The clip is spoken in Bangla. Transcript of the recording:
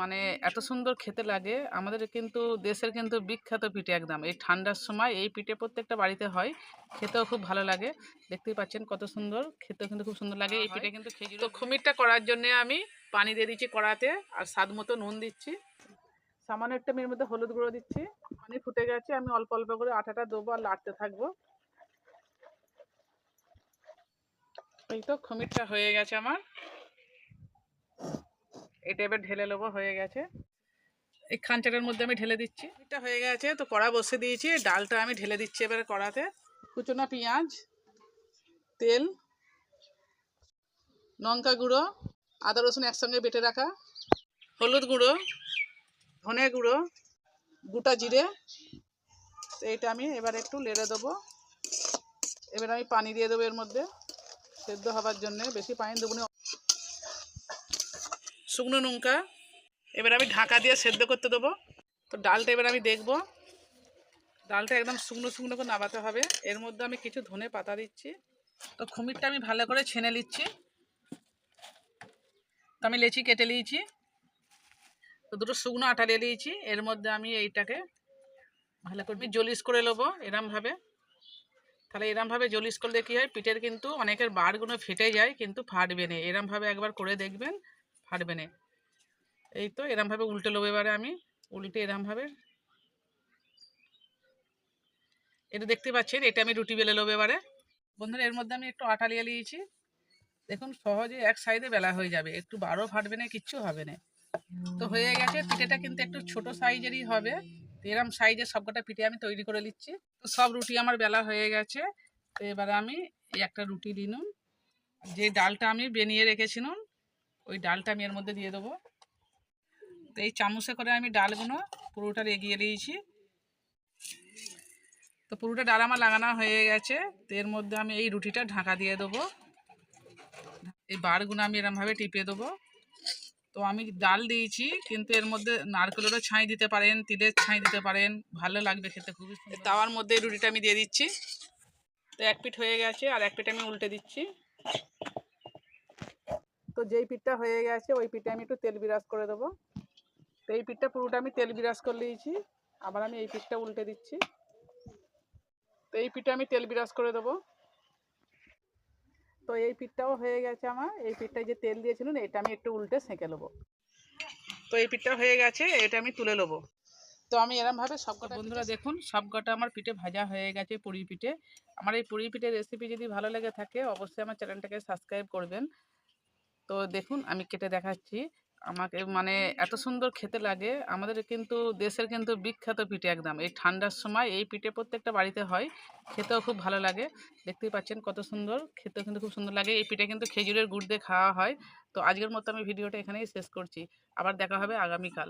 মানে এত সুন্দর খেতে লাগে। আমাদের কিন্তু দেশের কিন্তু বিখ্যাত পিঠে একদম। এই ঠান্ডার সময় এই পিঠে প্রত্যেকটা বাড়িতে হয়। খেতেও খুব ভালো লাগে। দেখতেই পাচ্ছেন কত সুন্দর। খেতেও কিন্তু খুব সুন্দর লাগে এই পিঠে কিন্তু খেজুর তো খুমিরটা করার জন্য আমি পানি দিয়ে দিচ্ছি কড়াতে আর স্বাদ মতো নুন দিচ্ছি। সামান্য একটা মেয়ের মধ্যে হলুদ গুঁড়ো দিচ্ছি। পানি ফুটে গেছে। আমি অল্প অল্প করে আটাটা দেবো আর লাড়তে থাকব। এই তো খমিরটা হয়ে গেছে আমার। এটা এবার ঢেলে নেব, হয়ে গেছে। এই খাঞ্চাটার মধ্যে আমি ঢেলে দিচ্ছি। এটা হয়ে গেছে, তো কড়া বসে দিয়েছি, ডালটা আমি ঢেলে দিচ্ছি এবারে কড়াতে। কুচনো পেঁয়াজ, তেল, লঙ্কা গুঁড়ো, আদা রসুন একসঙ্গে বেটে রাখা, হলুদ গুঁড়ো, ধনে গুঁড়ো, গোটা জিরে। তো এইটা আমি এবার একটু লেড়ে দেবো। এবার আমি পানি দিয়ে দেবো এর মধ্যে, সেদ্ধ হবার জন্য, বেশি পানি দেবো শুকনো লঙ্কা। এবার আমি ঢাকা দিয়ে সেদ্ধ করতে দেবো। তো ডালটা এবার আমি দেখব। ডালটা একদম শুকনো শুকনো করে নামাতে হবে। এর মধ্যে আমি কিছু ধনে পাতা দিচ্ছি। তো খুমিরটা আমি ভালো করে ছেনে নিচ্ছি। তো আমি লেচি কেটে নিয়েছি। তো দুটো শুকনো আটা দিয়ে দিয়েছি। এর মধ্যে আমি এইটাকে ভালো করে জলিস করে নেব এরমভাবে। তাহলে এরমভাবে জলিস করলে কী হয়? পিঠের কিন্তু অনেকের বারগুলো ফেটে যায়, কিন্তু ফাটবে না। এরমভাবে একবার করে দেখবেন। ফাটবে না। এই তো এরমভাবে উল্টে নেব এবারে আমি, উল্টে এরমভাবে এটা দেখতে পাচ্ছেন, এটা আমি রুটি বেলে নেব এবারে। বন্ধুরা, এর মধ্যে আমি একটু আটা লিয়ে নিয়েছি। দেখুন, সহজে এক সাইডে বেলা হয়ে যাবে। একটু বারো ফাটবে না, কিচ্ছু হবে না। তো হয়ে গেছে, পিঠেটা কিন্তু একটু ছোট সাইজেরই হবে। এরম সাইজের সবকটা পিঠে আমি তৈরি করে নিচ্ছি। তো সব রুটি আমার বেলা হয়ে গেছে। তো এবারে আমি একটা রুটি দিনুন যে ডালটা আমি বেনিয়ে রেখেছিলাম ওই ডালটা আমি এর মধ্যে দিয়ে দেবো। তো এই চামচে করে আমি ডালগুলো পুরোটা এগিয়ে দিয়েছি। তো পুরোটা ডাল আমার লাগানো হয়ে গেছে। তো এর মধ্যে আমি এই রুটিটা ঢাকা দিয়ে দেবো। এই বারগুলো আমি এরমভাবে টিপে দেবো। তো আমি ডাল দিয়েছি, কিন্তু এর মধ্যে নারকেলেরও ছাই দিতে পারেন, তিলের ছাই দিতে পারেন। ভালো লাগবে খেতে, খুবই তাওয়ার মধ্যে রুটিটা আমি দিয়ে দিচ্ছি। তো এক পিঠ হয়ে গেছে, আর এক পিঠ আমি উল্টে দিচ্ছি। যেই পিঠটা হয়ে গেছে, ওই পিঠে আমি একটু তেল বিরাজ করে দেবো। তো এই পিঠটা পুরোটা আমি তেল বিরাজ করে নিয়েছি আবার আমি এই পিঠটা উল্টে দিচ্ছি। তো এই পিঠে আমি তেল বিরাজ করে দেবো। তো এই পিঠটাও হয়ে গেছে আমার। এই পিঠটায় যে তেল দিয়েছিলেন এটা আমি একটু উল্টে সেঁকে নেব। তো এই পিঠটা হয়ে গেছে, এটা আমি তুলে নেব। তো আমি এরমভাবে সবকটা বন্ধুরা দেখুন সবকটা আমার পিঠে ভাজা হয়ে গেছে পুরি পিঠে। আমার এই পুরি পিঠের রেসিপি যদি ভালো লেগে থাকে, অবশ্যই আমার চ্যানেলটাকে সাবস্ক্রাইব করবেন। তো দেখুন, আমি কেটে দেখাচ্ছি। আমাকে মানে এত সুন্দর খেতে লাগে। আমাদের কিন্তু দেশের কিন্তু বিখ্যাত পিঠে একদম। এই ঠান্ডার সময় এই পিঠে প্রত্যেকটা বাড়িতে হয়। খেতেও খুব ভালো লাগে। দেখতেই পাচ্ছেন কত সুন্দর। খেতেও কিন্তু খুব সুন্দর লাগে। এই পিঠে কিন্তু খেজুরের গুড় দিয়ে খাওয়া হয়। তো আজকের মতো আমি ভিডিওটা এখানেই শেষ করছি। আবার দেখা হবে আগামীকাল।